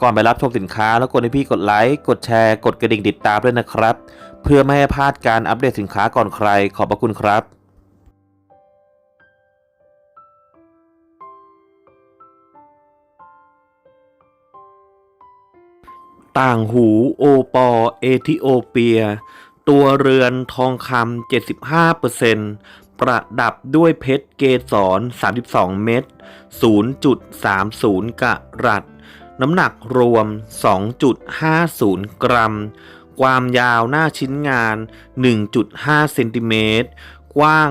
ก่อนไปรับชมสินค้าแล้วกดให้พี่กดไลค์ กดแชร์ กดกระดิ่งติดตามด้วยนะครับ เพื่อไม่ให้พลาดการอัปเดตสินค้าก่อนใคร ขอบพระคุณครับต่างหูโอปอเอธิโอเปีย ตัวเรือนทองคำ 75%ประดับด้วยเพชรเกสร 32 เม็ด0.30 กะรัต น้ำหนักรวม 2.50 กรัม ความยาวหน้าชิ้นงาน 1.5 เซนติเมตร กว้าง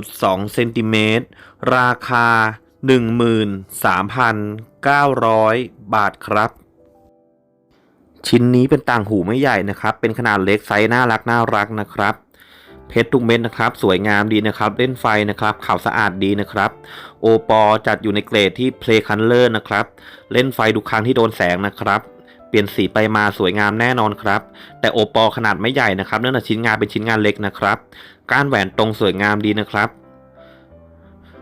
1.2 เซนติเมตร ราคา 13,900 บาทครับ ชิ้นนี้เป็นต่างหูไม่ใหญ่นะครับ เป็นขนาดเล็กไซส์น่ารักน่ารักนะครับ เพชรทุกเม็ดนะครับ สวยงามดีนะครับ เล่นไฟนะครับขาวสะอาดดีนะครับ โอปอจัดอยู่ในเกรดที่ Play Color นะครับ เล่นไฟทุกครั้งที่โดนแสงนะครับ เปลี่ยนสีไปมาสวยงามแน่นอนครับ แต่โอปอขนาดไม่ใหญ่นะครับ เนื่องจากชิ้นงานเป็นชิ้นงานเล็กนะครับ ก้านแหวนตรงสวยงามดีนะครับ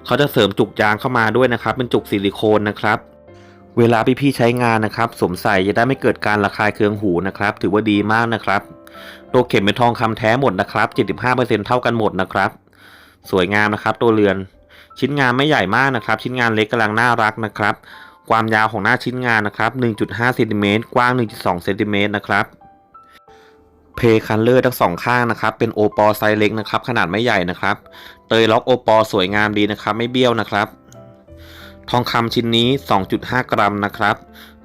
เขาจะเสริมจุกยางเข้ามาด้วยนะครับ เป็นจุกซิลิโคนนะครับ เวลาพี่ๆใช้งานนะครับ สวมใส่จะได้ไม่เกิดการระคายเคืองหูนะครับ ถือว่าดีมากนะครับ ตัวเข็มเป็นทองคำแท้หมดนะครับ 75%เท่ากันหมดนะครับ สวยงามนะครับตัวเรือน ชิ้นงานไม่ใหญ่มากนะครับ ชิ้นงานเล็กกำลังน่ารักนะครับ ความยาวของหน้าชิ้นงานนะครับ 1.5เซนติเมตรกว้าง 1.2เซนติเมตรนะครับเพคันเลอร์ทั้งสองข้างนะครับ เป็นโอปอไซส์เล็กนะครับ ขนาดไม่ใหญ่นะครับ เตยล็อกโอปอสวยงามดีนะครับ ไม่เบี้ยวนะครับ ทองคำชิ้นนี้ 2.5 กรัมนะครับ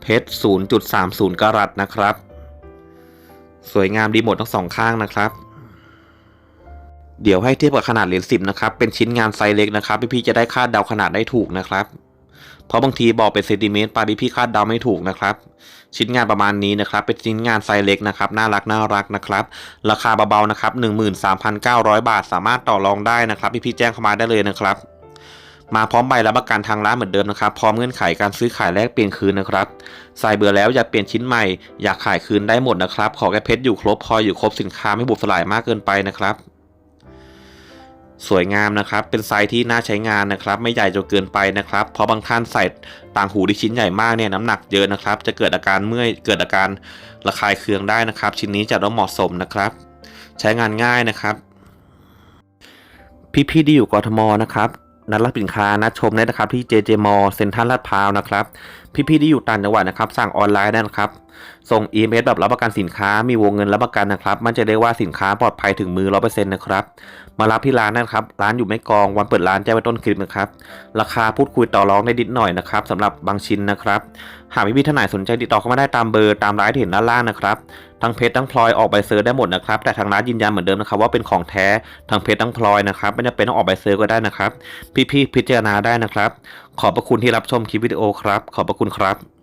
เพชร 0.30 กรัตนะครับ สวยงามดีหมดทั้งสองข้างนะครับ เดี๋ยวให้เทียบกับขนาดเหรียญสิบนะครับ เป็นชิ้นงานไซส์เล็กนะครับ พี่ๆจะได้คาดเดาขนาดได้ถูกนะครับ เพราะบางทีบอกเป็นเซนติเมตรไปพี่ๆคาดเดาไม่ถูกนะครับ ชิ้นงานประมาณนี้นะครับ เป็นชิ้นงานไซส์เล็กนะครับ น่ารักน่ารักนะครับ ราคาเบาๆนะครับ 13,900 บาท สามารถต่อรองได้นะครับ พี่ๆแจ้งเข้ามาได้เลยนะครับ มาพร้อมใบรับประกันทางร้านเหมือนเดิมนะครับพร้อมเงื่อนไขการซื้อขายแลกเปลี่ยนคืนนะครับใส่เบอร์แล้วอย่าเปลี่ยนชิ้นใหม่อยากขายคืนได้หมดนะครับ ขอแค่เพชรอยู่ครบพออยู่ครบสินค้าไม่บุบสลายมากเกินไปนะครับ สวยงามนะครับ เป็นไซส์ที่น่าใช้งานนะครับ ไม่ใหญ่จนเกินไปนะครับ เพราะบางท่านใส่ต่างหูที่ชิ้นใหญ่มากเนี่ยน้ำหนักเยอะนะครับ จะเกิดอาการเมื่อยเกิดอาการระคายเคืองได้นะครับ ชิ้นนี้จะต้องเหมาะสมนะครับ ใช้งานง่ายนะครับ พี่ๆที่อยู่กทมนะครับ นัดรับสินค้านัดชมได้นะครับที่ JJ m a l l เซ็นทรัลลาดพร้าวนะครับ พี่ๆที่อยู่ต่างจังหวัดนะครับ สั่งออนไลน์ได้นะครับส่ง EMS แบบรับประกันสินค้ามีวงเงินรับประกันนะครับ มั่นใจได้ว่าสินค้าปลอดภัยถึงมือ 100%นะครับ มารับที่ร้านนะครับ ร้านอยู่ไม่กอง วันเปิดร้านแจ้งไว้ต้นคลิปนะครับ ราคาพูดคุยต่อรองได้นิดหน่อยนะครับสำหรับบางชิ้นนะครับ หากพี่ๆท่านไหนสนใจติดต่อเข้ามาได้ตามเบอร์ตามร้านที่เห็นด้านล่างนะครับทั้งเพชรทั้งพลอยออกใบเซอร์ได้หมดนะครับ แต่ทางร้านยืนยันเหมือนเดิมนะครับว่าเป็นของแท้ทั้งเพชรทั้งพลอยนะครับไม่จำเป็นต้องออกใบเซอร์ก็ได้นะครับ พี่ๆพิจารณาได้นะครับ ขอบพระคุณที่รับชมคลิปวิดีโอครับ ขอบพระคุณครับ